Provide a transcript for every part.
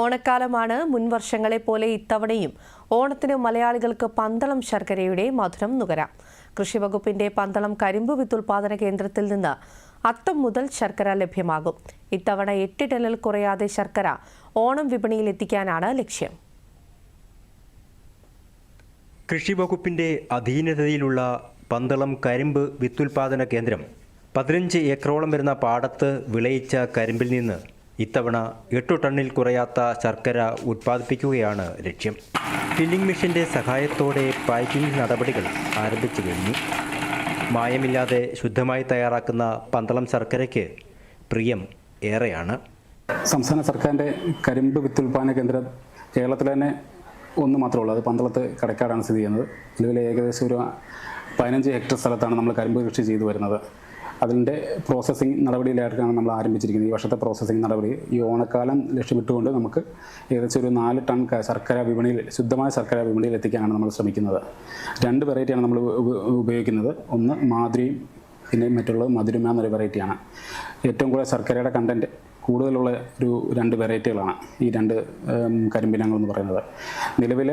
ഓണക്കാലമാണ് മുൻവർഷങ്ങളെ പോലെ ഇത്തവണയും. ഓണത്തിന് മലയാളികൾക്ക് പന്തളം ശർക്കരയുടെ മധുരം നുകരാം. കൃഷിവകുപ്പിന്റെ പന്തളം കരിമ്പ് വിത്തുൽപാദന കേന്ദ്രത്തിൽ നിന്ന് അത്തം മുതൽ ശർക്കര ലഭ്യമാകും. ഇത്തവണ എട്ട് ടണ്ണിൽ കുറയാതെ ശർക്കര ഓണം വിപണിയിൽ എത്തിക്കാനാണ് ലക്ഷ്യം. കൃഷി വകുപ്പിന്റെ അധീനതയിലുള്ള പന്തളം കരിമ്പ് വിത്തുൽപാദന കേന്ദ്രം പതിനഞ്ച് ഏക്കറോളം വരുന്ന പാടത്ത് വിളയിച്ച കരിമ്പിൽ നിന്ന് ഇത്തവണ എട്ടു ടണ്ണിൽ കുറയാത്ത ശർക്കര ഉത്പാദിപ്പിക്കുകയാണ് ലക്ഷ്യം. ഫില്ലിംഗ് മെഷീന്റെ സഹായത്തോടെ പാക്കിംഗ് നടപടികൾ ആരംഭിച്ചു കഴിഞ്ഞു. മായമില്ലാതെ ശുദ്ധമായി തയ്യാറാക്കുന്ന പന്തളം ശർക്കരയ്ക്ക് പ്രിയം ഏറെയാണ്. സംസ്ഥാന സർക്കാരിന്റെ കരിമ്പ് വിത്തുൽപാദന കേന്ദ്രം കേരളത്തിൽ തന്നെ ഒന്ന് മാത്രമേ ഉള്ളൂ. അത് പന്തളത്ത് കടക്കാടാണ് സ്ഥിതി ചെയ്യുന്നത്. നിലവിൽ ഏകദേശം ഒരു പതിനഞ്ച് ഹെക്ടർ സ്ഥലത്താണ് നമ്മൾ കരിമ്പ് കൃഷി ചെയ്തു വരുന്നത്. അതിന്റെ പ്രോസസ്സിംഗ് നടപടിയിലായിട്ടാണ് നമ്മൾ ആരംഭിച്ചിരിക്കുന്നത്. ഈ വർഷത്തെ പ്രോസസ്സിംഗ് നടപടി ഈ ഓണക്കാലം ലക്ഷ്യമിട്ടുകൊണ്ട് നമുക്ക് ഏകദേശം ഒരു നാല് ടൺ ശർക്കര വിപണിയിൽ ശുദ്ധമായ ശർക്കര വിപണിയിൽ എത്തിക്കാനാണ് നമ്മൾ ശ്രമിക്കുന്നത്. രണ്ട് വെറൈറ്റിയാണ് നമ്മൾ ഉപയോഗിക്കുന്നത്. ഒന്ന് മാധുരിയും പിന്നെ മറ്റുള്ളത് മധുരമ എന്നൊരു വെറൈറ്റിയാണ് ഏറ്റവും കൂടുതൽ ശർക്കരയുടെ കണ്ടന്റ് കൂടുതലുള്ള ഒരു രണ്ട് വെറൈറ്റികളാണ് ഈ രണ്ട് കരിമ്പിനങ്ങൾ എന്ന് പറയുന്നത്. നിലവിൽ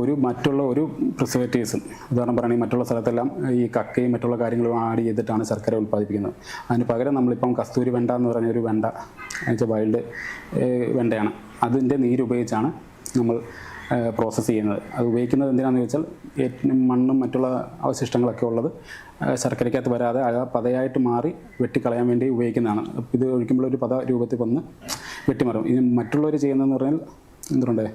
ഒരു മറ്റുള്ള ഒരു പ്രിസർവേറ്റീവ്സും ഉദാഹരണം പറയുകയാണെങ്കിൽ മറ്റുള്ള സ്ഥലത്തെല്ലാം ഈ കക്കയും മറ്റുള്ള കാര്യങ്ങളും ആഡ് ചെയ്തിട്ടാണ് ശർക്കര ഉൽപ്പാദിപ്പിക്കുന്നത്. അതിന് പകരം നമ്മളിപ്പം കസ്തൂരി വെണ്ട എന്ന് പറഞ്ഞ ഒരു വെണ്ട എന്നുവെച്ചാൽ വൈൽഡ് വെണ്ടയാണ്. അതിന്റെ നീര് ഉപയോഗിച്ചാണ് നമ്മൾ പ്രോസസ്സ് ചെയ്യുന്നത്. അത് ഉപയോഗിക്കുന്നത് എന്തിനാണെന്ന് ചോദിച്ചാൽ മണ്ണും മറ്റുള്ള അവശിഷ്ടങ്ങളൊക്കെ ഉള്ളത് ശർക്കരയ്ക്കകത്ത് വരാതെ അത് പതയായിട്ട് മാറി വെട്ടിക്കളയാൻ വേണ്ടി ഉപയോഗിക്കുന്നതാണ്. ഇത് ഒഴിക്കുമ്പോൾ ഒരു പത രൂപത്തിൽ വന്ന് വെട്ടിമാറും ഇനി മറ്റുള്ളവർ ചെയ്യുന്നതെന്ന് പറഞ്ഞാൽ എന്തുണ്ട്?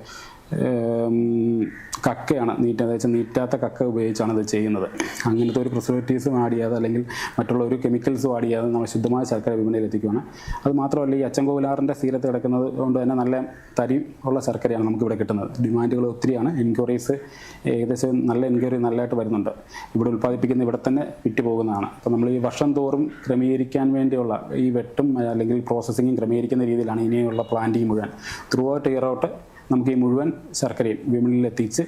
കക്കയാണ് നീറ്റ അതായത് നീറ്റാത്ത കക്ക ഉപയോഗിച്ചാണ് ഇത് ചെയ്യുന്നത്. അങ്ങനത്തെ ഒരു പ്രിസർവേറ്റീവ്സും ആഡ് അല്ലെങ്കിൽ മറ്റുള്ള ഒരു കെമിക്കൽസും ആഡ് ചെയ്യാതെ നമ്മൾ ശുദ്ധമായ ശർക്കര വിപണിയിൽ എത്തിക്കുകയാണ് അത് മാത്രമല്ല ഈ അച്ചൻകോവിലാറിന്റെ തീരത്ത് കിടക്കുന്നത് കൊണ്ട് തന്നെ നല്ല തരി ഉള്ള ശർക്കരയാണ് നമുക്കിവിടെ കിട്ടുന്നത്. ഡിമാൻഡുകൾ ഒത്തിരിയാണ്. എൻക്വയറീസ് ഏകദേശം നല്ല എൻക്വയറി നല്ലതായിട്ട് വരുന്നുണ്ട്. ഇവിടെ ഉൽപ്പാദിപ്പിക്കുന്ന ഇവിടെ തന്നെ വിറ്റ് പോകുന്നതാണ് അപ്പോൾ നമ്മൾ ഈ വർഷം തോറും ക്രമീകരിക്കാൻ വേണ്ടിയുള്ള ഈ വെട്ടും അല്ലെങ്കിൽ പ്രോസസ്സിങ്ങും ക്രമീകരിക്കുന്ന രീതിയിലാണ് ഇനിയുള്ള പ്ലാന്റിങ് മുഴുവൻ. ത്രൂ ഔട്ട് ഇയർ ഔട്ട് നമുക്ക് ഈ മുഴുവൻ ശർക്കരയും വിപണിയിൽ എത്തിച്ച്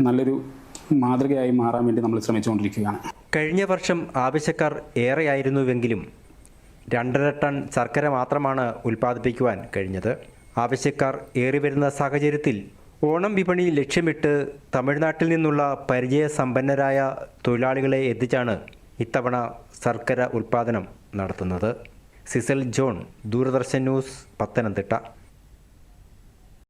നല്ലൊരു മാതൃകയായി മാറാൻ വേണ്ടി നമ്മൾ ശ്രമിച്ചുകൊണ്ടിരിക്കുകയാണ്. കഴിഞ്ഞ വർഷം ആവശ്യക്കാർ ഏറെയായിരുന്നുവെങ്കിലും രണ്ടര ടൺ ശർക്കര മാത്രമാണ് ഉൽപ്പാദിപ്പിക്കുവാൻ കഴിഞ്ഞത്. ആവശ്യക്കാർ ഏറി വരുന്ന സാഹചര്യത്തിൽ ഓണം വിപണി ലക്ഷ്യമിട്ട് തമിഴ്നാട്ടിൽ നിന്നുള്ള പരിചയസമ്പന്നരായ തൊഴിലാളികളെ എത്തിച്ചാണ് ഇത്തവണ ശർക്കര ഉൽപ്പാദനം നടത്തുന്നത്. Cecil John Doordarshan news Pathanamthitta.